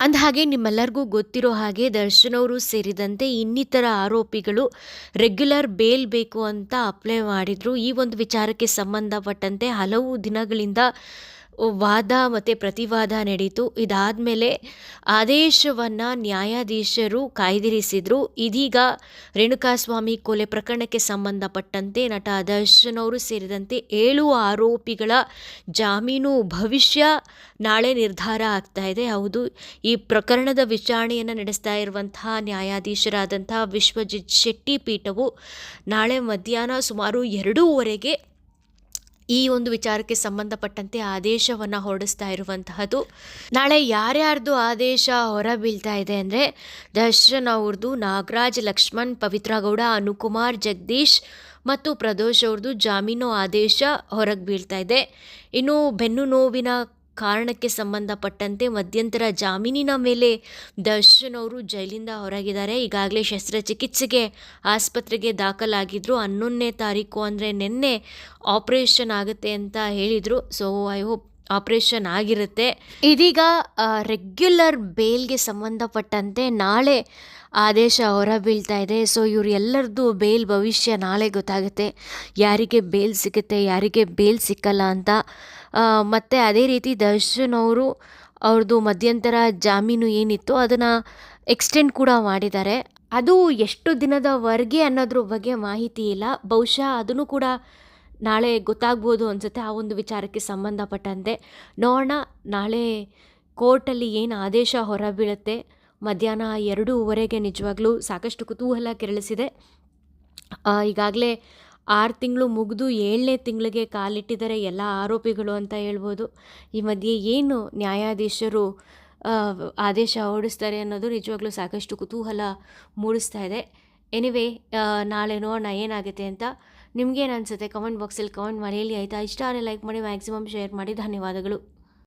ಅಂದಹಾಗೆ ನಿಮ್ಮೆಲ್ಲರಿಗೂ ಗೊತ್ತಿರೋ ಹಾಗೆ ದರ್ಶನ್ ಅವರು ಸೇರಿದಂತೆ ಇನ್ನಿತರ ಆರೋಪಿಗಳು ರೆಗ್ಯುಲರ್ ಬೇಲ್ ಬೇಕು ಅಂತ ಅಪ್ಲೈ ಮಾಡಿದ್ರು. ಈ ಒಂದು ವಿಚಾರಕ್ಕೆ ಸಂಬಂಧಪಟ್ಟಂತೆ ಹಲವು ದಿನಗಳಿಂದ ವಾದ ಮತ್ತು ಪ್ರತಿವಾದ ನಡೀತು. ಇದಾದಮೇಲೆ ಆದೇಶವನ್ನು ನ್ಯಾಯಾಧೀಶರು ಕಾಯ್ದಿರಿಸಿದರು. ಇದೀಗ ರೇಣುಕಾಸ್ವಾಮಿ ಕೊಲೆ ಪ್ರಕರಣಕ್ಕೆ ಸಂಬಂಧಪಟ್ಟಂತೆ ನಟ ದರ್ಶನ್ ಅವರು ಸೇರಿದಂತೆ ಏಳು ಆರೋಪಿಗಳ ಜಾಮೀನು ಭವಿಷ್ಯ ನಾಳೆ ನಿರ್ಧಾರ ಆಗ್ತಾ ಇದೆ. ಹೌದು, ಈ ಪ್ರಕರಣದ ವಿಚಾರಣೆಯನ್ನು ನಡೆಸ್ತಾ ಇರುವಂತಹ ನ್ಯಾಯಾಧೀಶರಾದಂಥ ವಿಶ್ವಜಿತ್ ಶೆಟ್ಟಿ ಪೀಠವು ನಾಳೆ ಮಧ್ಯಾಹ್ನ ಸುಮಾರು ಎರಡೂವರೆಗೆ ಈ ಒಂದು ವಿಚಾರಕ್ಕೆ ಸಂಬಂಧಪಟ್ಟಂತೆ ಆದೇಶವನ್ನು ಹೊರಡಿಸ್ತಾ ಇರುವಂತಹದ್ದು. ನಾಳೆ ಯಾರ್ಯಾರ್ದು ಆದೇಶ ಹೊರ ಬೀಳ್ತಾ ಇದೆ ಅಂದರೆ ದರ್ಶನ್ ಅವ್ರದ್ದು ನಾಗರಾಜ್, ಲಕ್ಷ್ಮಣ್ ಪವಿತ್ರ ಗೌಡ ಅನುಕುಮಾರ್, ಜಗದೀಶ್ ಮತ್ತು ಪ್ರದೋಷ್ ಅವ್ರದ್ದು ಜಾಮೀನು ಆದೇಶ ಹೊರಗೆ ಬೀಳ್ತಾ ಇದೆ. ಇನ್ನು ಬೆನ್ನು ನೋವಿನ ಕಾರಣಕ್ಕೆ ಸಂಬಂಧಪಟ್ಟಂತೆ ಮಧ್ಯಂತರ ಜಾಮೀನಿನ ಮೇಲೆ ದರ್ಶನ್ ಅವರು ಜೈಲಿಂದ ಹೊರಗಿದ್ದಾರೆ. ಈಗಾಗಲೇ ಶಸ್ತ್ರಚಿಕಿತ್ಸೆಗೆ ಆಸ್ಪತ್ರೆಗೆ ದಾಖಲಾಗಿದ್ದರು ಹನ್ನೊಂದನೇ ತಾರೀಕು ಅಂದರೆ ನಿನ್ನೆ ಆಪ್ರೇಷನ್ ಆಗುತ್ತೆ ಅಂತ ಹೇಳಿದರು. ಸೊ ಐ ಹೋಪ್ ಆಪ್ರೇಷನ್ ಆಗಿರುತ್ತೆ. ಇದೀಗ ರೆಗ್ಯುಲರ್ ಬೇಲ್ಗೆ ಸಂಬಂಧಪಟ್ಟಂತೆ ನಾಳೆ ಆದೇಶ ಹೊರಬೀಳ್ತಾ ಇದೆ. ಸೊ, ಇವರು ಎಲ್ಲರದ್ದು ಬೇಲ್ ಭವಿಷ್ಯ ನಾಳೆ ಗೊತ್ತಾಗುತ್ತೆ. ಯಾರಿಗೆ ಬೇಲ್ ಸಿಗುತ್ತೆ, ಯಾರಿಗೆ ಬೇಲ್ ಸಿಕ್ಕಲ್ಲ ಅಂತ. ಮತ್ತು ಅದೇ ರೀತಿ ದರ್ಶನ್ ಅವರು ಅವ್ರದ್ದು ಮಧ್ಯಂತರ ಜಾಮೀನು ಏನಿತ್ತು ಅದನ್ನು ಎಕ್ಸ್ಟೆಂಡ್ ಕೂಡ ಮಾಡಿದ್ದಾರೆ. ಅದು ಎಷ್ಟು ದಿನದವರೆಗೆ ಅನ್ನೋದ್ರ ಬಗ್ಗೆ ಮಾಹಿತಿ ಇಲ್ಲ. ಬಹುಶಃ ಅದನ್ನು ಕೂಡ ನಾಳೆ ಗೊತ್ತಾಗ್ಬೋದು ಅನಿಸುತ್ತೆ ಆ ಒಂದು ವಿಚಾರಕ್ಕೆ ಸಂಬಂಧಪಟ್ಟಂತೆ. ನೋಡೋಣ, ನಾಳೆ ಕೋರ್ಟಲ್ಲಿ ಏನು ಆದೇಶ ಹೊರಬೀಳುತ್ತೆ. ಮಧ್ಯಾಹ್ನ ಎರಡೂವರೆಗೆ ನಿಜವಾಗ್ಲೂ ಸಾಕಷ್ಟು ಕುತೂಹಲ ಕೆರಳಿಸಿದೆ. ಈಗಾಗಲೇ ಆರು ತಿಂಗಳು ಮುಗಿದು ಏಳನೇ ತಿಂಗಳಿಗೆ ಕಾಲಿಟ್ಟಿದ್ದಾರೆ ಎಲ್ಲ ಆರೋಪಿಗಳು ಅಂತ ಹೇಳ್ಬೋದು. ಈ ಮಧ್ಯೆ ಏನು ನ್ಯಾಯಾಧೀಶರು ಆದೇಶ ಹೊರಡಿಸ್ತಾರೆ ಅನ್ನೋದು ನಿಜವಾಗ್ಲೂ ಸಾಕಷ್ಟು ಕುತೂಹಲ ಮೂಡಿಸ್ತಾ ಇದೆ. ಎನಿವೇ ನಾಳೆ ನೋಡೋಣ ಏನಾಗುತ್ತೆ ಅಂತ. ನಿಮ್ಗೇನು ಅನಿಸುತ್ತೆ? ಕಮೆಂಟ್ ಬಾಕ್ಸಲ್ಲಿ ಕಮೆಂಟ್ ಮಾಡಿ, ಹೇಳಿ ಆಯಿತಾ? ಇಷ್ಟ ಆದರೆ ಲೈಕ್ ಮಾಡಿ ಮ್ಯಾಕ್ಸಿಮಮ್ ಶೇರ್ ಮಾಡಿ. ಧನ್ಯವಾದಗಳು.